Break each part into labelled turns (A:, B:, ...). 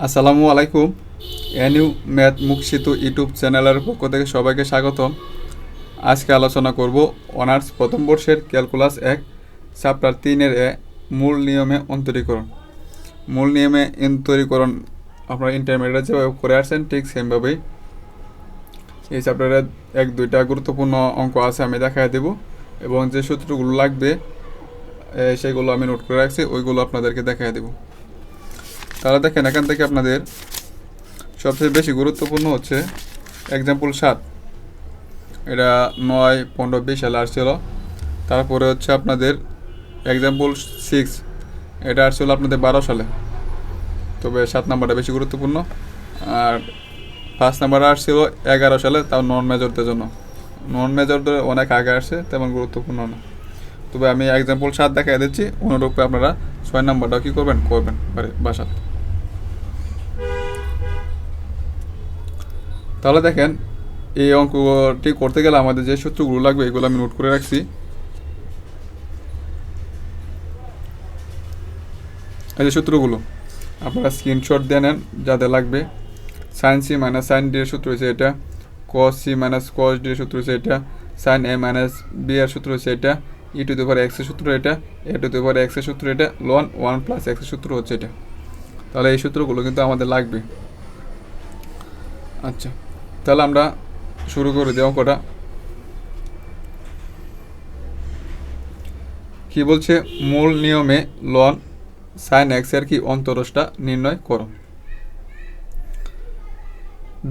A: আসসালামু আলাইকুম। এনিউ ম্যাথ মুখ সেতু ইউটিউব চ্যানেলের পক্ষ থেকে সবাইকে স্বাগতম। আজকে আলোচনা করব অনার্স প্রথম বর্ষের ক্যালকুলাস এক, চ্যাপ্টার তিনের এ, মূল নিয়মে অন্তরীকরণ। মূল নিয়মে অন্তরীকরণ আপনারা ইন্টারমিডিয়েট যেভাবে করে আসছেন, ঠিক সেমভাবেই এই চ্যাপ্টারে এক, দুইটা গুরুত্বপূর্ণ অঙ্ক আছে, আমি দেখাই দেব এবং যে সূত্রগুলো লাগবে সেগুলো আমি নোট করে রাখছি, ওইগুলো আপনাদেরকে দেখাই দেবো। তাহলে দেখেন, এখান থেকে আপনাদের সবচেয়ে বেশি গুরুত্বপূর্ণ হচ্ছে এক্সাম্পল সাত। এটা নয়, পনেরো, বিশ সালে আসছিল। তারপরে হচ্ছে আপনাদের এক্সাম্পল সিক্স এটা আসছিল আপনাদের বারো সালে। তবে সাত নাম্বারটা বেশি গুরুত্বপূর্ণ। আর ফার্স্ট নাম্বার আসছিল এগারো সালে, তাও নন মেজরদের জন্য। নন মেজরদের অনেক আগে আসছে, তেমন গুরুত্বপূর্ণ না। তবে আমি এক্সাম্পল সাত দেখাই দিচ্ছি, অনুরূপে আপনারা ছয় নাম্বারটাও কী করবেন করবেন বাসাত তাহলে দেখেন, এই অঙ্কটি করতে গেলে আমাদের যে সূত্রগুলো লাগবে, এগুলো আমি নোট করে রাখছি। এই যে সূত্রগুলো, আপনারা স্ক্রিনশট দিয়ে নেন, যাদের লাগবে। Sine C minus sine D এর সূত্র হচ্ছে এটা cos C minus cos D এর সূত্র হচ্ছে এটা সাইন এ মাইনাস বি এর সূত্র হচ্ছে এটা ই টু দি এক্সের সূত্র এটা এ টু দি এক্সের সূত্র এটা লন ওয়ান প্লাস এক্সের সূত্র হচ্ছে এটা। তাহলে এই সূত্রগুলো কিন্তু আমাদের লাগবে। আচ্ছা। তাহলে আমরা শুরু করে দিই অঙ্কটা কি বলছে? মূল নিয়মে লন সাইন এক্সের কি অন্তরসটা নির্ণয় করো।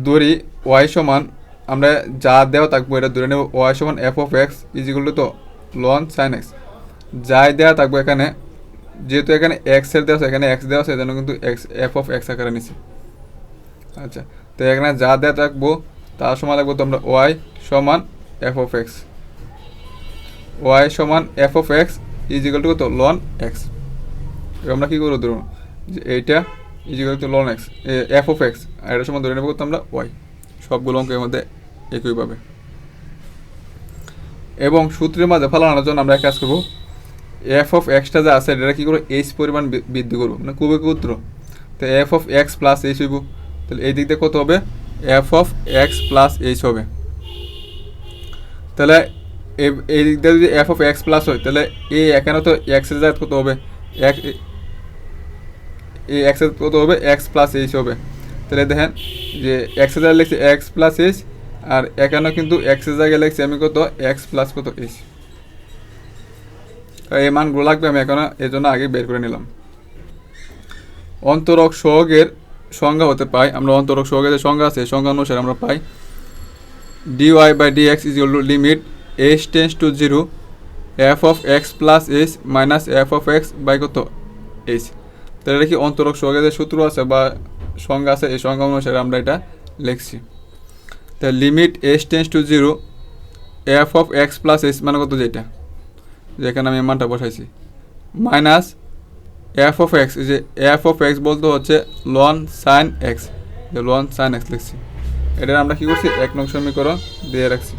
A: দড়ি ওয়াই সমান, আমরা যা দেওয়া থাকব এটা ধরে নেব ওয়াই সমান এফ অফ এক্স ইজিগুলো তো লন সাইন এক্স যাই দেওয়া থাকব এখানে, যেহেতু এখানে এক্সের দেওয়া আছে, এখানে এক্স দেওয়া আছে, এজন্য কিন্তু এক্স এফ অফ এক্স আকারে নিছি। আচ্ছা তো এখানে যা দেওয়া থাকব তার সমান লাগবো তোমরা ওয়াই সমান এফ অফ এক্স ওয়াই সমান F of X equal to কত? লন এক্স আমরা কী করব ধরুন, যে এইটা equal to ln X F of X আর এটার সময় ধরে নেব কত আমরা ওয়াই সবগুলো অঙ্কের মধ্যে একইভাবে এবং সূত্রের মাঝে ফেলানোর জন্য আমরা এক কাজ করব এফ অফ এক্সটা যা আছে এটা কী করব? এইচ পরিমাণ বৃদ্ধি করব। মানে খুবই ক্ষুদ্র তো F of X plus H হইব। তাহলে এই দিক দিয়ে কত হবে? F of X plus H হবে। তাহলে এই দিক দিয়ে যদি এফ অফ এক্স প্লাস হয়, তাহলে এই এখানে তো এক্সের জায়গা কত হবে? এক এই এক্সের কত হবে? এক্স প্লাস এইচ হবে। তাহলে দেখেন যে এক্সের জায়গায় লিখছি এক্স প্লাস এইচ আর এখানে কিন্তু এক্সের জায়গায় লিখছি আমি কত? এক্স প্লাস কত এইচ এই মানগুলো লাগবে আমি এখন এই জন্য আগে বের করে নিলাম। অন্তরক সহগের সংজ্ঞা হতে পাই, আমরা অন্তরক সহগের যে সংজ্ঞা আছে সংজ্ঞা অনুসারে আমরা পাই dy by dx is equal to limit h tends to 0 f of x plus h minus f of x by কত? h তাহলে এটা কি অন্তরক সহগের যে সূত্র আছে বা সংজ্ঞা আছে, এই সংজ্ঞা অনুসারে আমরা এটা লিখছি। তাহলে limit h tends to 0 f of x plus h মানে কত যেটা? যেখানে আমি মানটা বসাইছি। মাইনাস এফ অফ এক্স যে এফ অফ এক্স বলতে হচ্ছে লন সাইন এক্স যে লন সাইন এক্স লিখছি। এটার আমরা কি করছি? এক নং সমীকরণ দিয়ে রাখছি।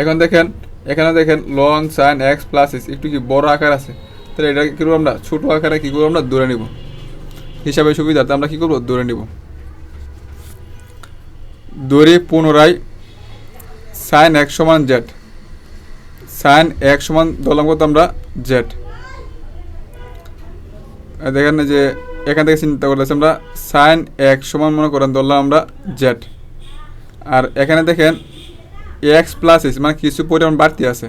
A: এখন দেখেন, এখানে দেখেন ln sine X plus X একটু কি বড় আকার আছে? তাহলে এটা কী করব আমরা? ছোটো আকারে কী করব আমরা? দূরে নিব। হিসাবে সুবিধাতে আমরা কী করব? দূরে নিব। দূরে পুনরায় সাইন এক্স সমান জেড সাইন এক সমান কত আমরা? জেড দেখেন যে এখান থেকে চিন্তা করতেছি আমরা সাইন এক সমান মনে করেন ধরলাম আমরা জেড আর এখানে দেখেন এক্স প্লাস এস মানে কিছু পরিমাণ বাড়তি আছে।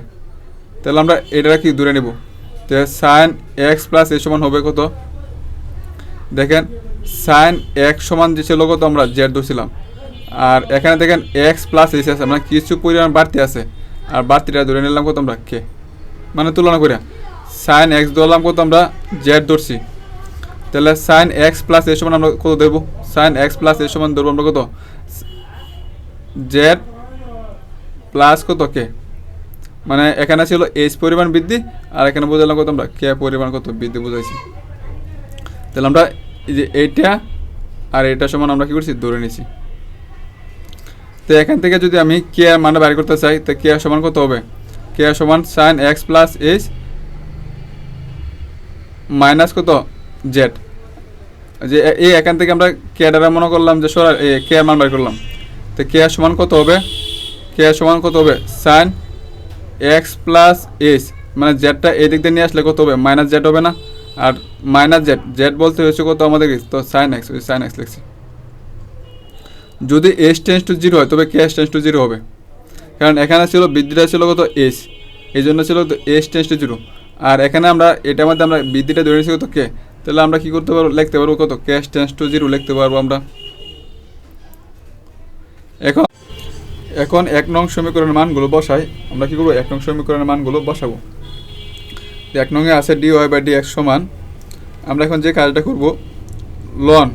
A: তাহলে আমরা এটা কি দূরে নিব? তো সাইন এক্স প্লাস এ সমান হবে কত? দেখেন সাইন এক সমান যে ছিল কত আমরা জেড ধরছিলাম। আর এখানে দেখেন এক্স প্লাস এস আছে মানে কিছু পরিমাণ বাড়তি আছে। আর বাড়তিটা ধরে নিলাম কত আমরা কে মানে তুলনা করে সাইন এক্স ধরলাম কত আমরা জেড ধরছি। তাহলে সাইন এক্স প্লাস এর সমান আমরা কত দেবো সাইন এক্স প্লাস এর সমান ধরবো আমরা কত? জেড প্লাস কত কে মানে এখানে ছিল এইচ পরিমাণ বৃদ্ধি, আর এখানে বোঝালাম কত আমরা? কে পরিমাণ কত বৃদ্ধি বুঝাইছি। তাহলে আমরা এই যে এইটা আর এটা সমান আমরা কি করছি? ধরে নিছি। তো এখান থেকে যদি আমি কে মানটা বাইর করতে চাই, তো কে সমান কত হবে? কে সমান sine X plus H minus কত? জেড। যে এই এখান থেকে আমরা কেডারা মনে করলাম যে সরা কে মান বার করলাম। তো কে সমান কত হবে? কে সমান কত হবে? সাইন এক্স প্লাস এস মানে জেডটা এই দিক দিয়ে নিয়ে আসলে কত হবে? মাইনাস জেড হবে না। আর মাইনাস জেড জেড বলতে হয়েছে কত আমাদের তো সাইন এক্স ওই সাইন এক্স লিখছি। যদি এস টেন্স টু জিরো হয়, তবে K S tends to zero হবে। কারণ এখানে ছিল, বৃদ্ধিটা ছিল কত? এস এই জন্য ছিল এস টেন্স টু জিরো আর এখানে আমরা, এটার মধ্যে আমরা বৃদ্ধিটা ধরে নিয়েছি কত? কে তাহলে আমরা কি করতে পারব? লিখতে পারব কত? ক্যাশ টেন্স টু জিরো লিখতে পারব আমরা। এখন এখন এক নং সমীকরণের মানগুলো বসাই। আমরা কি করব? এক নং সমীকরণের মানগুলো বসাবো। এক নংয়ে আছে D Y by D X সমান। আমরা এখন যে কাজটা করব লন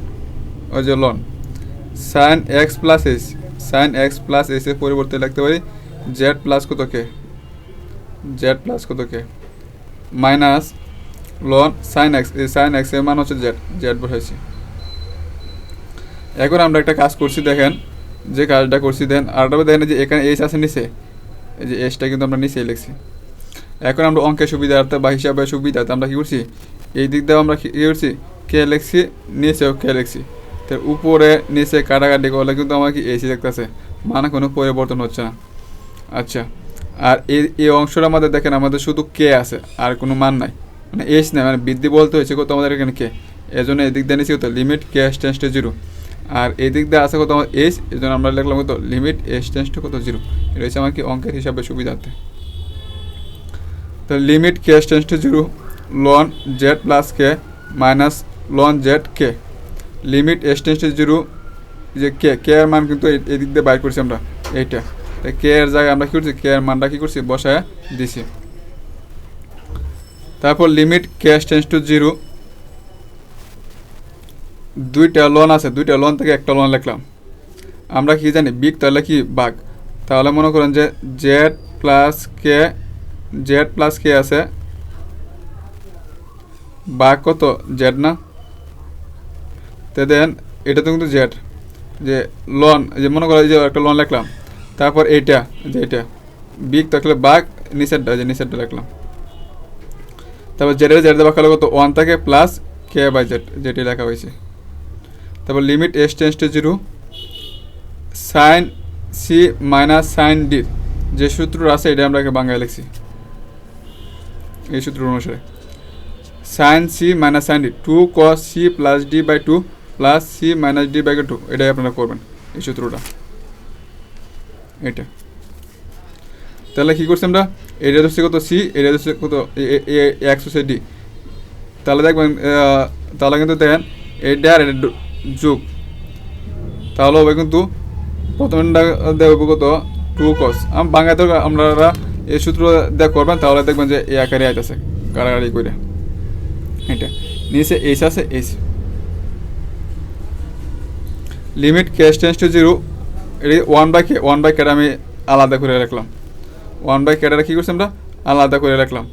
A: ওই যে ln sine X plus S sine X plus S এর পরিবর্তে লিখতে পারি জেড প্লাস কত কে জেড প্লাস কত K minus ln sine X এই সাইন এক্সের মান হচ্ছে জেড জেড বসাইছি এখন আমরা একটা কাজ করছি, দেখেন, যে কাজটা করছি দেন আর দেখেন যে এখানে এস আছে নিচে, এই যে এসটা কিন্তু আমরা নিচেই লিখছি। এখন আমরা অঙ্কের সুবিধার্থে বা হিসাবে সুবিধার্থে আমরা কী করছি, এই দিক দিয়ে আমরা কী করছি কে লিখছি, নিচেও কে লিখছি। তার উপরে, নিচে কাটাকাটি করলে কিন্তু আমার কি এসি দেখতেছে মানে কোনো পরিবর্তন হচ্ছে না। আচ্ছা আর এই এই অংশটা আমাদের দেখেন, আমাদের শুধু কে আছে, আর কোনো মান নাই। মানে এস নাই মানে বৃদ্ধি বলতে হয়েছে কত আমাদের এখানে কে? জন্য এদিক দিয়ে নিয়েছি কত? Limit K S tends to zero আর এদিক দিয়ে আছে কত আমার এস জন্য আমরা লিখলাম কত? লিমিট এস টেন্স টু কত? জিরো এটা হচ্ছে আমার কি অঙ্কের হিসাবে সুবিধার্থে তো limit K S tends to zero ln Z plus K minus ln Z K limit S tends to zero যে কে কে এর মান কিন্তু এই দিয়ে বাইর করছি আমরা। এইটা। তাই কে এর জায়গায় আমরা কী করছি? কে এর মানটা কী করছি? বসায় দিছি। তারপর limit K S tends to zero দুইটা লোন আছে, দুইটা লোন থেকে একটা লোন লিখলাম। আমরা কি জানি বিগ তাহলে কি বাঘ তাহলে মনে করেন যে Z plus K Z plus K আছে। বাঘ কত? জেড না? তো দেন এটা তো কিন্তু জেড যে লোন যে মনে করো এই যে একটা লোন লিখলাম। তারপর এইটা, যে এটা বিগ থাকলে বাঘ নিচেরটা, যে নিচেরটা লিখলাম। তারপর জেডের জেড দেওয়া খেলে কত? ওয়ান থাকে প্লাস কে বাই জেড যেটি লেখা হয়েছে। তারপর limit S tends to zero sine C minus sine D যে সূত্র আছে এটা আমরা বাংলায় লিখছি। এই সূত্র অনুসারে। Sine C minus sine D two cos C plus D by two plus C minus D by two এটাই আপনারা করবেন, এই সূত্রটা। এটা। তাহলে কী করছি আমরা? এটা হচ্ছে কত সি এটা হচ্ছে কত এক্স হচ্ছে ডি তাহলে দেখবেন তাহলে কিন্তু দেখেন, এটা আর এটা যোগ। তাহলে হবে কিন্তু প্রথমটা দেখব কত? টু কস আম বাংলাতে আপনারা এই সূত্র দেখ করবেন, তাহলে দেখবেন যে এই আকারে আইতেছে কারাগারি করে। এটা। নিচে এইচ আছে এইচ লিমিট ক্যাশ টেন্স টু জিরো এটি one by K one by কেটা আমি আলাদা করে রাখলাম। ওয়ান বাই কেটাটা কী করছি আমরা? আলাদা করে রাখলাম।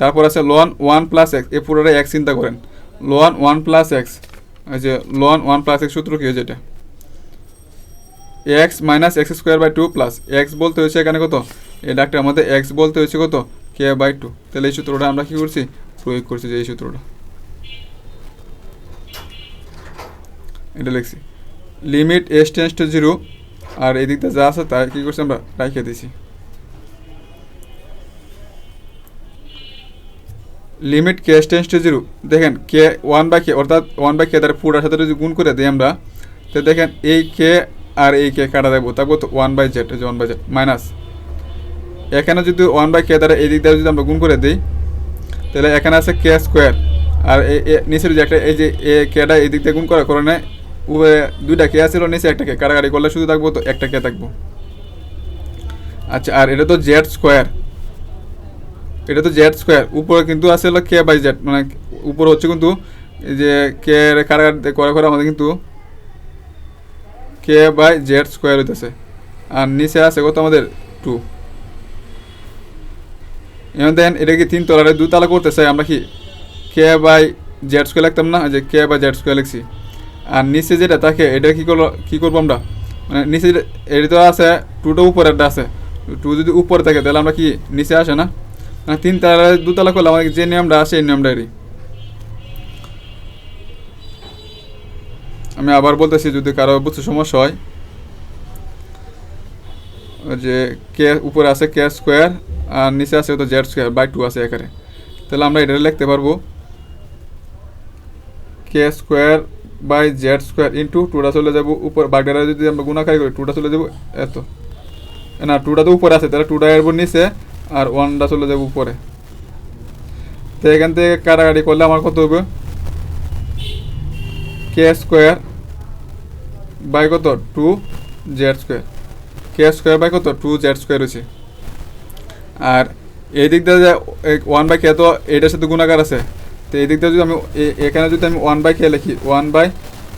A: তারপর আছে লোয়ান ওয়ান প্লাস এক্স এ পুরোটা এক চিন্তা করেন। লোয়ান ওয়ান প্লাস এক্স এই যে লোয়ান ওয়ান প্লাস এক্স সূত্র কী হয়েছে এটা? X minus X square by two plus X বলতে হয়েছে এখানে কত? এই ডাক্তার আমাদের এক্স বলতে হয়েছে কত? কে বাই টু তাহলে এই সূত্রটা আমরা কী করছি? প্রয়োগ করছি যে এই সূত্রটা। এটা লিখছি। Limit S tends to zero আর এদিকটা যা আছে তাই কী করছি আমরা? রাইখে দিছি limit K S tends to zero দেখেন কে ওয়ান বাই কে অর্থাৎ ওয়ান বাই কে তার পুরার সাথে যদি গুণ করে দিই আমরা, তো দেখেন এই কে আর এই কে কাটা দেবো তারপর তো one by Z one by Z minus এখানে যদি ওয়ান বাই কে দ্বারা এই দিক দ্বারা যদি আমরা গুণ করে দিই, তাহলে এখানে আছে কে স্কোয়ার আর নিচের যে একটা, এই যে এ কেটা এই দিক দিয়ে গুণ করা করে নেয় উভয়ে দুইটা কে আছে নিচে একটা কে কাটাকাটি করলে শুধু থাকব তো একটা কে থাকব। আচ্ছা আর এটা তো জেড স্কোয়ার এটা তো জেড স্কোয়ার উপরে কিন্তু আছে হলো কে বাই জেড মানে উপরে হচ্ছে কিন্তু যে কে কাটাকাটি করে করে আমাদের কিন্তু কে বাই জেড স্কোয়ার হইতেছে। আর নিচে আছে কত আমাদের? টু এমন দেন এটা কি তিন তলারে দু তালা করতে চাই আমরা কি? কে বাই জেড স্কোয়ার লিখতাম না? যে কে বাই জেড স্কোয়ার লিখছি। আর নিচে যেটা থাকে, এটা কি করল কি করব আমরা? মানে নিচে এটা তো আছে টুটা উপরে একটা আছে। টু যদি উপরে থাকে, তাহলে আমরা কি নিচে আসে না? মানে তিন তালা দুতলা করলে আমাদের যে নিয়মটা আছে, এই নিয়মটাই আমি আবার বলতেছি, যদি কারও বুঝতে সমস্যা হয় যে কে উপরে আছে কে স্কোয়ার আর নিচে আছে তো জেড স্কোয়ার বাই টু আছে এখানে। তাহলে আমরা এটা লিখতে পারব K square by Z square into টুটা চলে যাব উপর বাগডারা যদি আমরা গুণাকারি করি টুটা চলে যাব, এত। না টুটা তো উপরে আছে, তাহলে টুটা এর উপর নিচে আর ওয়ানটা চলে যাব উপরে। তো এখান থেকে কাটাকাটি করলে আমার কত হবে? কে স্কোয়ার বাই কত? Two Z square K square by কত? টু জেড স্কোয়ার হয়েছে। আর এই দিক দিয়ে ওয়ান বাই কে তো এটার সাথে গুণাকার আছে। তো এই দিক দিয়ে যদি আমি এখানে যদি আমি ওয়ান বাই কে লিখি ওয়ান বাই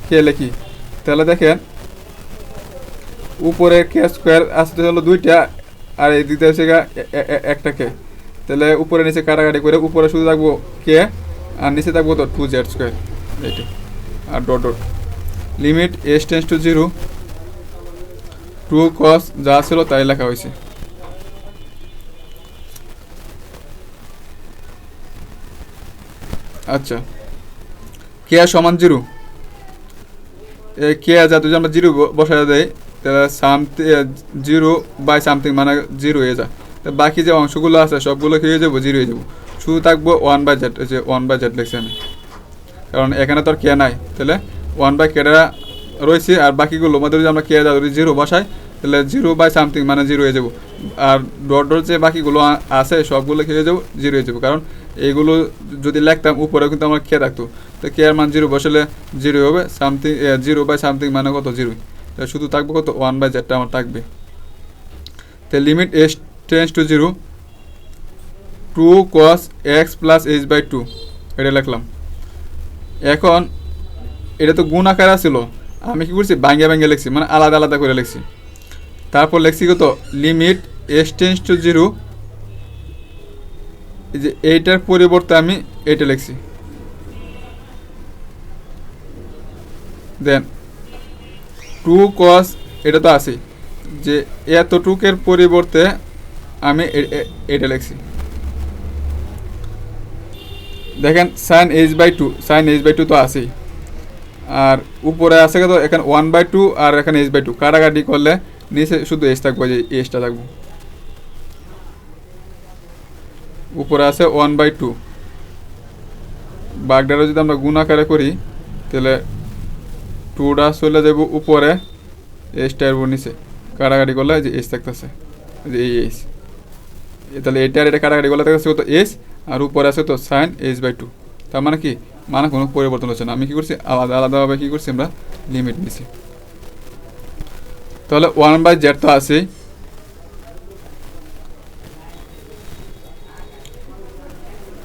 A: কে লিখি, তাহলে দেখেন, উপরে কে স্কোয়ার আসতে হলো দুইটা আর এই দিয়ে হচ্ছে একটা কে তাহলে উপরে নিচে কাটাকাটি করে উপরে শুধু থাকব কে? আর নিচে থাকব তো টু জেড স্কোয়ার এইটা। আর dot dot limit S tends to zero two cos যা ছিল তাই লেখা হয়েছে। আচ্ছা। কে সমান জিরো কে যা যদি আমরা জিরো বসায় দেয় তাহলে সামথিং জিরো বাই সামথিং মানে জিরো হয়ে যায়। তো বাকি যে অংশগুলো আছে, সবগুলো হয়ে যাব? জিরো হয়ে যাব। শুধু থাকব ওয়ান বাই জেড যে ওয়ান বাই জেড লিখছি আমি। কারণ এখানে তো আর কে নাই। তাহলে ওয়ান বাই কেটা রয়েছে, আর বাকিগুলো মধ্যে যদি আমরা কে যদি জিরো বসাই, তাহলে জিরো বাই সামথিং মানে জিরো হয়ে যাব। আর ডট ডট যে বাকিগুলো আছে, সবগুলো খেয়ে যাব? জিরো হয়ে যাব। কারণ এইগুলো যদি লিখতাম উপরে কিন্তু আমার কে থাকতো। তো কে এর মান জিরো বসালে জিরো হবে সামথিং জিরো বাই সামথিং মানে কত? জিরো শুধু থাকবে কত? ওয়ান বাই জেডটা আমার থাকবে। তো limit s tends to zero two cos x plus h by two এটা লিখলাম। এখন এটা তো গুণ আকার ছিল আমি কি করছি? ভাঙ্গে ভাঙ্গে লিখছি মানে আলাদা আলাদা করে লিখছি। তারপর লিখছি কত? Limit s tends to zero যে এইটার পরিবর্তে আমি এইটা লিখছি। দেন টু কস এটা তো আছেই। যে এতটুকের পরিবর্তে আমি এটা লিখছি। দেখেন sine h by two sine h by two তো আছেই। আর উপরে আছে কত? এখানে ওয়ান বাই টু আর এখানে এইচ বাই টু কাটাকাটি করলে নিচে শুধু এইচ থাকব যে এইচটা থাকব। উপরে আছে ওয়ান বাই টু বাগডারে যদি আমরা গুণ আকারে করি, তাহলে টুটা চলে যাব উপরে এইচটা এর উপর নিচে। কাটাকাটি করলে যে এস থাকতেছে যে এই এস তাহলে এটা আর এটা কাটাকাটি করলে কত? এইচ আর উপরে আছে তো সাইন এস বাই টু তার মানে কি? মানে কোনো পরিবর্তন হচ্ছে না। আমি কী করছি আলাদা আলাদাভাবে কী করছি আমরা? লিমিট নিছি। তাহলে ওয়ান বাই জেড তো আছেই।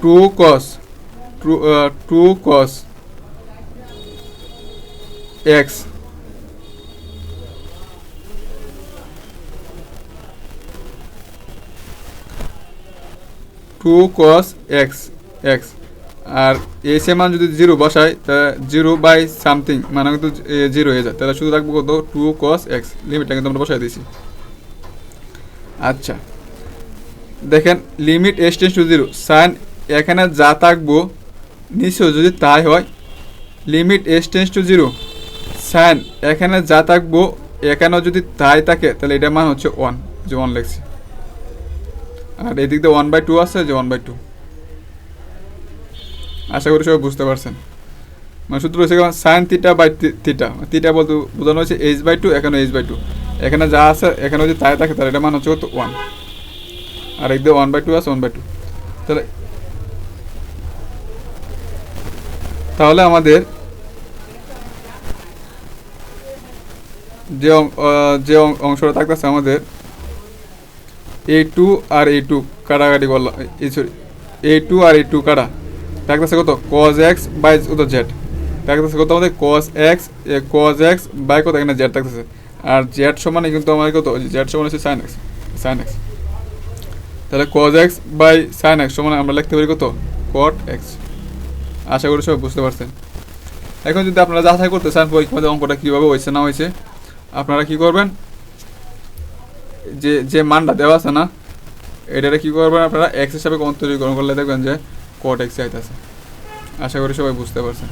A: Two cos two two cos x two cos x x আর এস এর মান যদি জিরো বসাই তা জিরো বাই সামথিং মানে কিন্তু জিরো হয়ে যায়। তাহলে শুধু রাখব কত? টু কস এক্স লিমিটটা কিন্তু আমরা বসাই দিয়েছি। আচ্ছা। দেখেন limit s tends to zero sine এখানে যা থাকব নিচেও যদি তাই হয় limit s tends to zero sine এখানে যা থাকব, এখানেও যদি তাই থাকে, তাহলে এটা মান হচ্ছে ওয়ান যে ওয়ান লেখছি। আর এদিক দিয়ে ওয়ান বাই টু আছে, যে ওয়ান বাই টু আশা করি সবাই বুঝতে পারছেন। মানে সূত্র হচ্ছে sine theta by theta theta বলতে বোঝানো হচ্ছে এইচ বাই টু এখানে এইচ বাই টু এখানে যা আছে এখানে যদি তাই থাকে, তাহলে এটা মান হচ্ছে কত? ওয়ান আর একদিকে ওয়ান বাই টু আছে ওয়ান বাই টু তাহলে তাহলে আমাদের যে যে অংশটা থাকতেছে আমাদের এ টু আর এ টু কাটাকাটি করলাম এই সরি এ টু আর এ টু কাটা। থাকতেছে কত? কজ এক্স বাই কত জেড থাকতেছে কত আমাদের? Cos x cos x by কত? এখানে জেড থাকতেছে। আর জেড সমানে কিন্তু আমাদের কত? জেড সমান হচ্ছে সাইন এক্স সাইন এক্স তাহলে cos x by sine x সমান আমরা লিখতে পারি কত? কট এক্স আশা করি সব বুঝতে পারছেন। এখন যদি আপনারা যাচাই করতে চান পরীক্ষাতে অঙ্কটা কীভাবে হয়েছে, না হয়েছে আপনারা কি করবেন? যে যে মানটা দেওয়া আছে না, এটারে কি করবেন আপনারা? এক্স হিসাবে তৈরি করলে দেখবেন যে কট এক্স আইতেছে। আশা করি সবাই বুঝতে পারছেন।